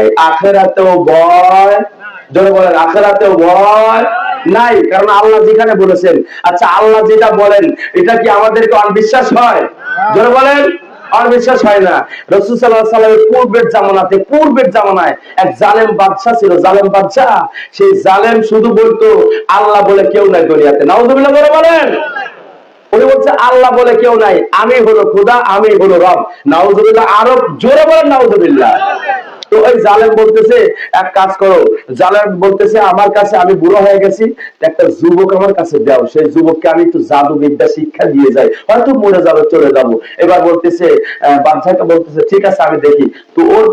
এই আখেরাতেও জোরে বলেন, আখেরাতেও নাই, কারণ আল্লাহ যেখানে বলেছেন। আচ্ছা আল্লাহ যেটা বলেন, এটা কি আমাদেরকে হয়? জোরে বলেন, অবিশ্বাস হয় না। রসুল সাল্লাহ সাল্লামের পূর্বের জামানাতে, পূর্বের জামানায় এক জালেম বাদশাহ ছিল। জালেম বাদশাহ সেই জালেম শুধু বলতো, আল্লাহ বলে কেউ নাই দুনিয়াতে। নাউজুবিল্লাহ বলে বলেন। উনি বলছে, আল্লাহ বলে কেউ নাই, আমি হলো খুদা, আমি হলো রব। নাউজুবিল্লাহ, আরও জোরে বলেন, নাউজুবিল্লাহ। তো ওই জালেম বলতেছে, এক কাজ করো, জালেম বলতেছে, আমার কাছে আমি বুড়ো হয়ে গেছি, একটা যুবক আমার কাছে দাও। সেই যুবককে আমি একটু জাদু বিদ্যা শিক্ষা দিয়ে যাই, হয়তো মরে যাবে, চলে যাব। এবার বলতেছে বাদশাকে বলতেছে, ঠিক আছে, আমি দেখি। তো ওর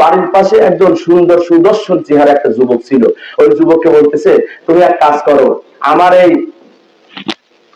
বাড়ির পাশে একজন সুন্দর সুদর্শন চেহারা একটা যুবক ছিল। ওই যুবককে বলতেছে, তুমি এক কাজ করো, আমার এই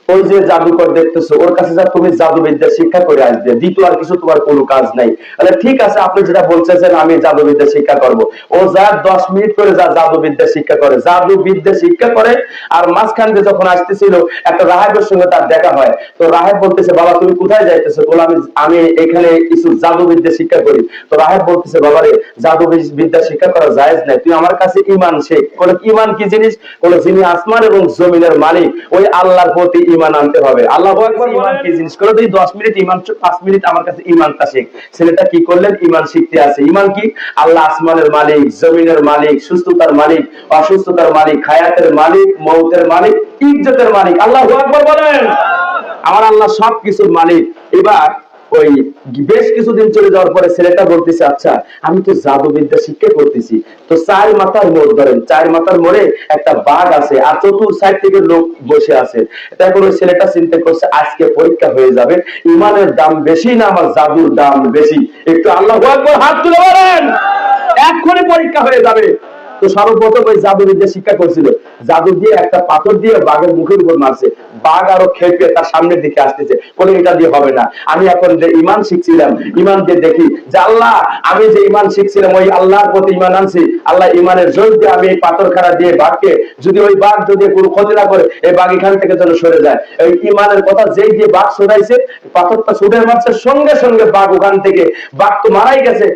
ওই যে জাদুকর দেখতেছো, ওর কাছে যা তুমি জাদুবিদ্যা শিক্ষা করে আসবে, দ্বিতীয় আর কিছু তোমার কোনো কাজ নাই। তাহলে ঠিক আছে, আপনি যেটা বলতেছেন আমি জাদুবিদ্যা শিক্ষা করব। ও যা দশ মিনিট করে যা জাদুবিদ্যা শিক্ষা করে, জাদুবিদ্যা শিক্ষা করে, আর মাঝখান দিয়ে যখন আসতেছিল, একটা রাহেবের সঙ্গে তার দেখা হয়। তো রাহেব বলতেছে, বাবা, তুমি কোথায় যাইতেছো? বলে, আমি আমি এখানে কিছু জাদুবিদ্যা শিক্ষা করি। তো রাহেব বলতেছে, বাবা রে জাদু বিদ্যা শিক্ষা করা জায়েজ নাই। তুই আমার কাছে ইমান শেখ। বলে, ইমান কি জিনিস? বলে, যিনি আসমান এবং জমিনের মালিক। ওই আল্লাহর প্রতি ইমান আনতে হবে। আল্লাহ ইমান কি জিনিস করে তুই দশ মিনিট ইমান পাঁচ মিনিট আমার কাছে ইমানটা শেখ। ছেলেটা কি করলেন? ইমান শিখতে আছে ইমান কি? আল্লাহ আসমানের মালিক জমিনের মালিক সুস্থতার মালিক অসুস্থতার মালিক খায়াতের মালিক মৌতের মালিক ইজ্জতের মালিক। আল্লাহ বলেন। আমার আল্লাহ সবকিছুর মালিক। এবার ওই বেশ কিছুদিন চলে যাওয়ার পরে ছেলেটা বলতেছে আচ্ছা আমি তো শিক্ষা করতেছি। তো চার মাথার মোড়, ধরেন, চার মাথার মোড়ে একটা বাঘ আছে আর চতুর সাইড থেকে লোক বসে আছে। তারপর ওই ছেলেটা চিন্তা করছে, আজকে পরীক্ষা হয়ে যাবে। ইমানের দাম বেশি না, আমার জাদুর দাম বেশি? একটু আল্লাহ হাত তুলে এক্ষুনি পরীক্ষা হয়ে যাবে। তো সর্বপ্রথম ওই শিক্ষা করছিল। জাদু দিয়ে একটা পাথর দিয়ে বাঘের মুখের উপর মারছে। বাঘ আরও খেপে তার সামনের দিকে আসতেছে। বলে, এটা দিয়ে হবে না। আমি এখন যে ইমান শিখছিলাম ইমান দিয়ে দেখি যে আল্লাহ, আমি যে ইমান শিখছিলাম, ওই আল্লাহর প্রতি ইমান আনছি। আল্লাহ ইমানের জোর দিয়ে আমি এই পাথর খাড়া দিয়ে বাঘকে, যদি ওই বাঘ যদি কোনো ক্ষতি না করে, এই বাঘ এখান থেকে যেন সরে যায়। এই ইমানের কথা যেই দিয়ে বাঘ সরাইছে পাথরটা ছুটে মারছে, সঙ্গে সঙ্গে বাঘ ওখান থেকে, বাঘ তো মারাই গেছে।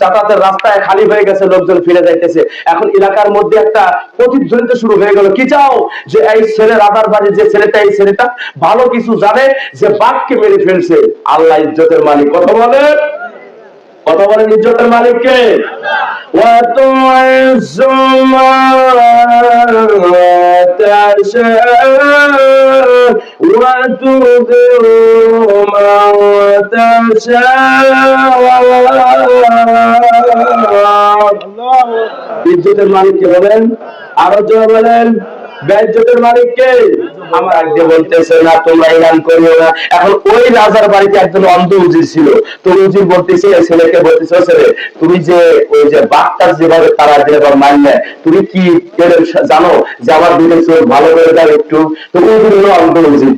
যাতায়াতের রাস্তায় খালি হয়ে গেছে, লোকজন ফিরে যাইতেছে। এখন এলাকার মধ্যে একটা প্রতিধ্বনিত শুরু হয়ে গেল। কি চাও? যে এই ছেলে রাধার বাড়ি, যে ছেলেটা ছেলেটা এই ছেলেটা ভালো কিছু জানে যে বাঘকে মেরে ফেলছে। আল্লাহ ইজ্জতের মালিক। কত বলে কত বলে ইজ্জতের মালিককে। ইজ্জতের মালিককে বলেন? আরও জোর বলেন। আমার তুমি যে ওই যে যেভাবে তুমি কি জানো যে আমার দুটো চোখ ভালো করে দাও একটু? তো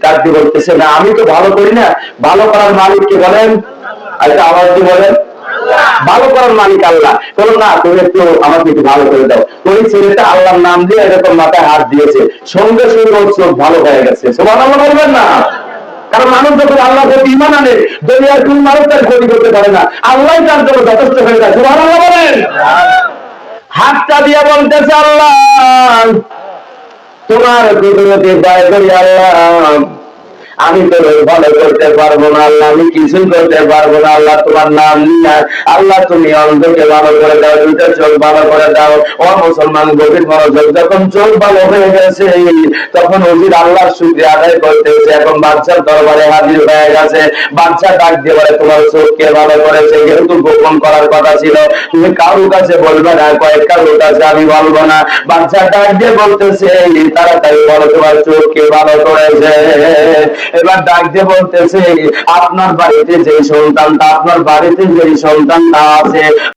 তার দিয়ে বলতেছে, না, আমি তো ভালো করি না। ভালো করার মালিককে বলেন। আচ্ছা আবার কি বলেন। ভালো করার মালিক আল্লাহ। বলো, না, তুমি একটু আমাকে একটু ভালো করে দাও। ওই ছেলেটা আল্লাহর নাম দিয়ে এরকম মাথায় হাত দিয়েছে। সঙ্গে সঙ্গে ওর চোখ ভালো হয়ে গেছে। সোমান আল্লাহ বলবেন না। কারণ মানুষ যখন আল্লাহ প্রতি ইমান আনে, দুনিয়ার কোন মানুষ তার ক্ষতি করতে পারে না। আল্লাহ তার জন্য যথেষ্ট হয়ে যায়। সোমান আল্লাহ বলেন। হাতটা দিয়ে বলতেছে আল্লাহ, তোমার কুদরতি দায় করি আল্লাহ। আমি তো ভালো করতে পারব না, আল্লাহ, আমি কিছুই করতে পারব না, আল্লাহ, তোমার নাম নিয়ে, আল্লাহ, তুমি অন্ধকে ভালো করে দাও দুটো চোখ ভালো করে দাও। ও মুসলমান, গভীর মনোযোগ, যখন চোখ ভালো হয়ে গেছে, তখন অজির আল্লাহর শুক্রিয়া আদায় করতেছে। এখন বাচ্চার দরবারে হাজির হয়ে গেছে। বাচ্চা ডাক দিয়ে বলে, তোমার চোখকে ভালো করেছে, যেহেতু গোপন করার কথা ছিল, তুমি কারোর কাছে বলবে না, কয়েক কারোর কাছে আমি বলব না। বাচ্চা ডাক দিয়ে বলতেছে তাড়াতাড়ি বলো, তোমার চোখকে ভালো করেছে। এবার ডাক দিয়ে বলতেছে আপনার বাড়িতে যে সন্তানটা আপনার বাড়িতে যে সন্তানটা আছে